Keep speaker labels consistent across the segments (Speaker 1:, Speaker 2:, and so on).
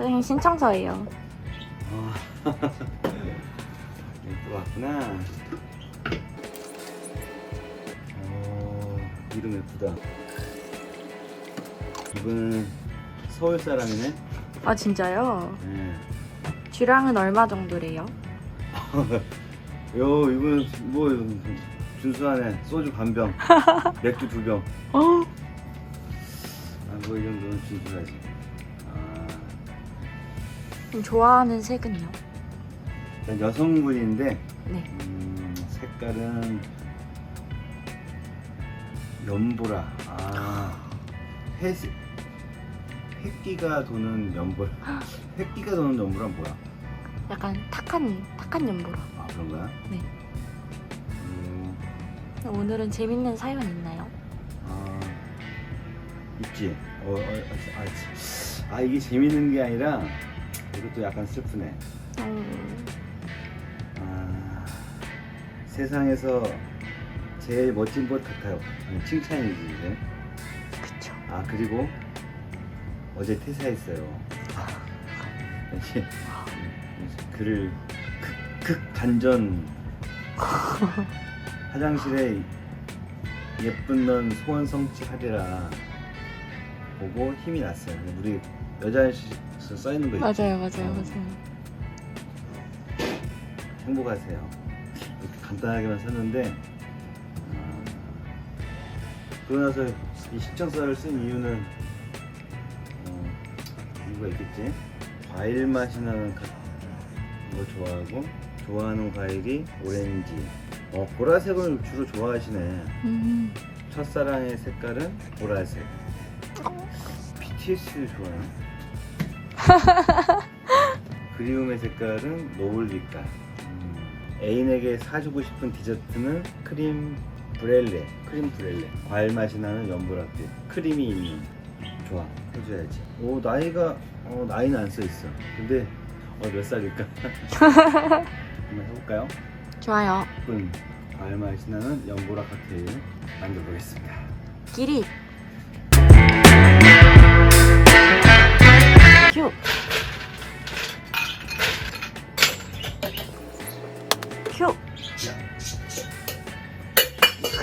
Speaker 1: 선생님 신청서예요.
Speaker 2: 아, 또 왔구나. 어, 이름 예쁘다. 이분은 서울 사람이네.
Speaker 1: 아 진짜요?
Speaker 2: 네.
Speaker 1: 주량은 얼마 정도래요?
Speaker 2: 요 이분 뭐 준수하네. 소주 반 병, 맥주 두 병.
Speaker 1: 어?
Speaker 2: 아, 뭐 이 정도는 준수하지.
Speaker 1: 좋아하는 색은요?
Speaker 2: 일단 여성분인데
Speaker 1: 네.
Speaker 2: 음, 색깔은 연보라. 아, 회색. 햇기가 도는 연보라. 햇기가 도는 연보라 뭐야?
Speaker 1: 약간 탁한 탁한 연보라.
Speaker 2: 아 그런 거야?
Speaker 1: 네.
Speaker 2: 음,
Speaker 1: 오늘은 재밌는 사연 있나요?
Speaker 2: 아 있지. 어, 어, 아, 아, 아, 이게 재밌는 게 아니라 이것도 약간 슬프네.
Speaker 1: 음,
Speaker 2: 아, 세상에서 제일 멋진 것 같아요. 칭찬이지 이제.
Speaker 1: 그쵸.
Speaker 2: 아 그리고 어제 퇴사했어요. 이제 글을 극, 극 반전 화장실에 예쁜 넌 소원 성취하리라 보고 힘이 났어요. 우리 여자 에서 써 있는 거 있죠?
Speaker 1: 맞아요, 맞아요,
Speaker 2: 어.
Speaker 1: 맞아요.
Speaker 2: 행복하세요. 이렇게 간단하게만 썼는데 어, 그러고 나서 이 신청서를 쓴 이유는 어, 이유가 있겠지. 과일 맛이 나는 가- 거 좋아하고 좋아하는 과일이 오렌지. 어 보라색을 주로 좋아하시네.
Speaker 1: 음,
Speaker 2: 첫사랑의 색깔은 보라색. BTS 좋아요. 그리움의 색깔은 노을 빛깔. 음, 애인에게 사주고 싶은 디저트는 크림 브렐레. 크림 브렐레. 과일 맛이 나는 연보라빛. 크림이 있는. 좋아. 해줘야지. 오 나이가 어, 나이는 안 써 있어. 근데 어, 몇 살일까? 한번 해볼까요?
Speaker 1: 좋아요.
Speaker 2: 예쁜 과일 맛이 나는 연보라 칵테일 만들어보겠습니다.
Speaker 1: 길이.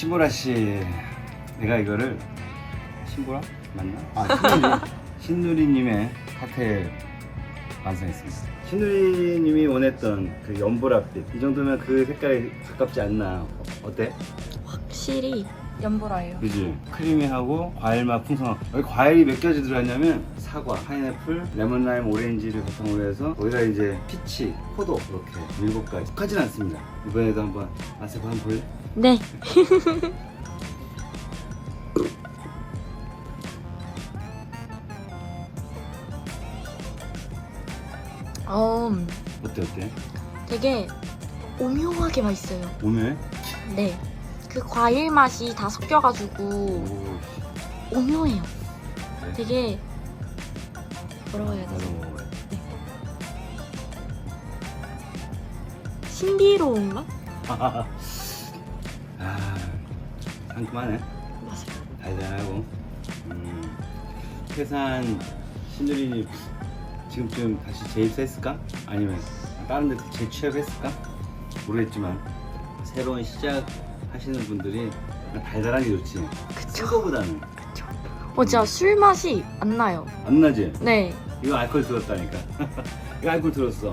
Speaker 2: 신보라 씨, 내가 이거를 신보라 맞나? 아 신누리 신누리님의 칵테일 완성했습니다. 신누리님이 원했던 그 연보라빛 이 정도면 그 색깔에 가깝지 않나? 어때?
Speaker 1: 확실히 연보라예요.
Speaker 2: 그지? 크리미하고 과일 맛 풍성하고 여기 과일이 몇 가지 들어갔냐면 사과, 파인애플, 레몬라임, 오렌지를 바탕으로 해서 거기다 이제 피치, 포도 이렇게 일곱 가지 하진 않습니다. 이번에도 한번 맛을 한번 볼래?
Speaker 1: 네. 어,
Speaker 2: 어때 어때?
Speaker 1: 되게 오묘하게 맛있어요.
Speaker 2: 오늘?
Speaker 1: 네. 그 과일 맛이 다 섞여가지고
Speaker 2: 오,
Speaker 1: 오묘해요.
Speaker 2: 그래?
Speaker 1: 되게 뭐라고 해야 되지?
Speaker 2: 나도 먹어봐요.
Speaker 1: 신비로운 맛?
Speaker 2: 아, 상큼하네.
Speaker 1: 맞아요.
Speaker 2: 달달하고. 음, 태산 신누리님 지금쯤 다시 재입사했을까? 아니면 다른 데 재취업했을까? 모르겠지만 새로운 시작 하시는 분들이 달달한 게 좋지.
Speaker 1: 그쵸.
Speaker 2: 쓴 거보다는
Speaker 1: 어, 진짜 술 맛이 안 나요.
Speaker 2: 안 나지.
Speaker 1: 네.
Speaker 2: 이거 알코올 들었다니까. 이거 알코올 들었어.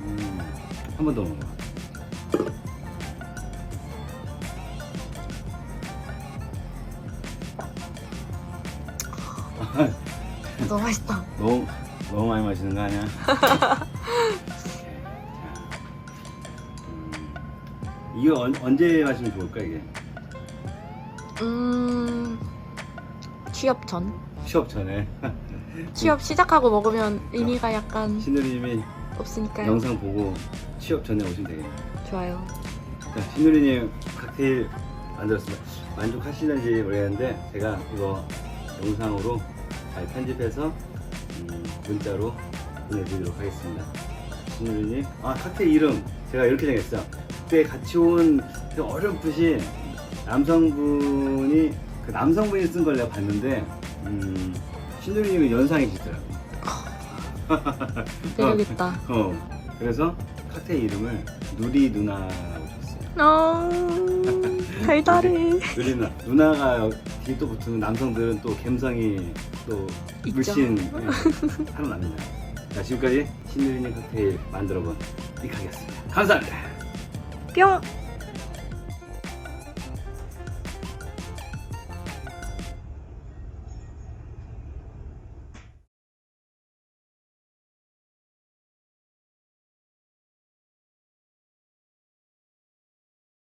Speaker 2: 음, 한 번 더 먹어.
Speaker 1: 너무 맛있다.
Speaker 2: 너무 너무 많이 마시는 거 아니야? 음, 이거 언, 언제 마시면 좋을까 이게?
Speaker 1: 음, 취업 전?
Speaker 2: 취업 전에
Speaker 1: 취업 시작하고 먹으면 의미가 약간
Speaker 2: 신누리님이
Speaker 1: 없으니까요.
Speaker 2: 영상 보고 취업 전에 오시면 되겠네.
Speaker 1: 좋아요.
Speaker 2: 자, 신누리님 칵테일 만들었습니다. 만족하시는지 모르겠는데 제가 이거 영상으로 잘 편집해서 음, 문자로 보내드리도록 하겠습니다. 신누리님, 아 칵테일 이름 제가 이렇게 정했어요. 그때 같이 온 그 어렴풋이 남성분이 그 남성분이 쓴 걸 내가 봤는데 음, 신누리님이 연상이시더라고.
Speaker 1: 매력있다.
Speaker 2: 어, 그래서 칵테일 이름을 누리 누나라고 줬어요.
Speaker 1: 어, 달달해.
Speaker 2: 누리 누나. 누나가 뒤에 또 붙으면 남성들은 또 감성이 또
Speaker 1: 있죠.
Speaker 2: 물씬 예, 살아납니다. 자, 지금까지 신누리님 칵테일 만들어본 이카이었습니다. 감사합니다.
Speaker 1: 뿅!